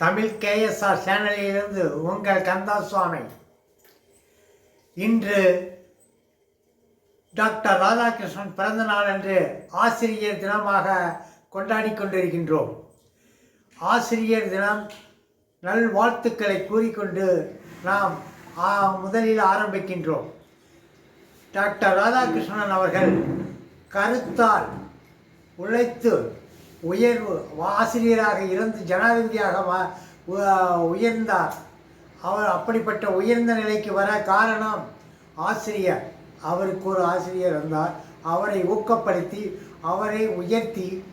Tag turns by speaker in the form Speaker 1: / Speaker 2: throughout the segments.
Speaker 1: Tamil KSR சேனலிலிருந்து உங்கள் கந்தாசுவாமி இன்று doctor Radhakrishnan பிறந்த நாள் அன்று ஆசிரியர் தினமாக கொண்டாடி கொண்டிருக்கின்றோம். ஆசிரியர் தினம் நல்வாழ்த்துக்களை கூறிக்கொண்டு நாம் முதலில் ஆரம்பிக்கின்றோம். டாக்டர் ராதாகிருஷ்ணன் அவர்கள் கருத்தால் உழைத்து உயர்வு ஆசிரியராக இருந்து ஜனாதிபதியாக உயர்ந்தார். அவர் அப்படிப்பட்ட உயர்ந்த நிலைக்கு வர காரணம் ஆசிரியர். அவருக்கு ஒரு ஆசிரியர் இருந்தார். அவரை ஊக்கப்படுத்தி அவரை உயர்த்தி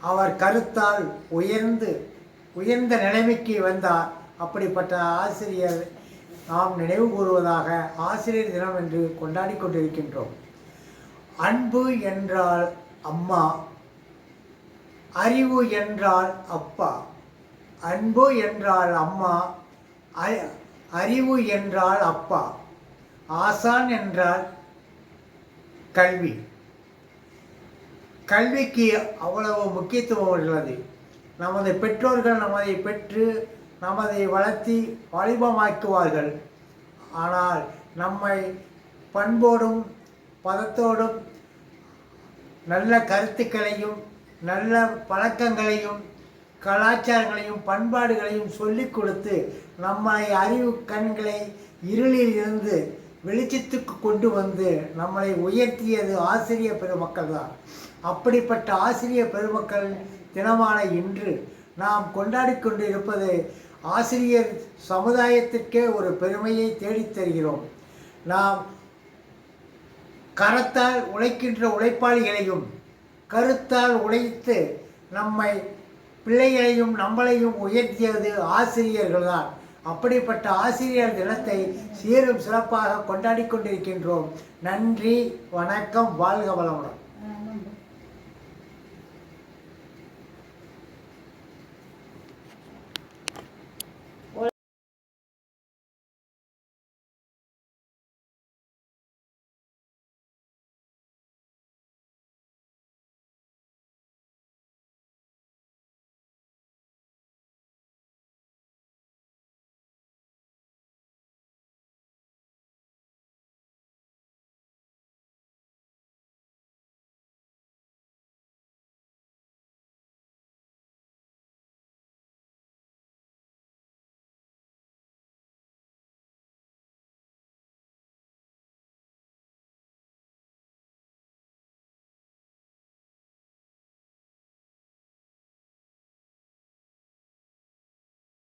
Speaker 1: அவர் கருத்தால் உயர்ந்து உயர்ந்த நிலைமைக்கு வந்தார். அப்படிப்பட்ட ஆசிரியர் நாம் நினைவு கூறுவதாக ஆசிரியர் தினம் என்று கொண்டாடி கொண்டிருக்கின்றோம். அன்பு என்றால் அம்மா. அறிவு என்றால் அப்பா அன்பு என்றால் அம்மா அ- அறிவு என்றால் அப்பா ஆசான் என்றால் கல்வி. கல்விக்கு அவ்வளவு முக்கியத்துவம் உள்ளது. நமது பெற்றோர்கள் நமதை பெற்று நமதை வளர்த்தி வாலிபமாக்குவார்கள் ஆனால் நம்மை பண்போடும் பதத்தோடும் நல்ல கருத்துக்களையும் நல்ல பழக்கங்களையும் கலாச்சாரங்களையும் பண்பாடுகளையும் சொல்லிக் கொடுத்து நம்மளை அறிவு கண்களை இருளில் இருந்து வெளிச்சத்துக்கு கொண்டு வந்து நம்மளை உயர்த்தியது ஆசிரியர் பெருமக்கள் தான். அப்படிப்பட்ட ஆசிரியர் பெருமக்கள் தினமான இன்று நாம் கொண்டாடி கொண்டு இருப்பது ஆசிரியர் சமுதாயத்திற்கே ஒரு பெருமையை தேடித் தருகிறோம். நாம் கரத்தால் உழைக்கின்ற உழைப்பாளிகளையும் கருத்தால் உழைத்து நம்மை பிள்ளைகளையும் நம்மளையும் உயர்த்தியது ஆசிரியர்கள்தான். அப்படிப்பட்ட ஆசிரியர் தினத்தை சீரும் சிறப்பாக கொண்டாடி கொண்டிருக்கின்றோம். நன்றி வணக்கம் வாழ்க வளமுடன்.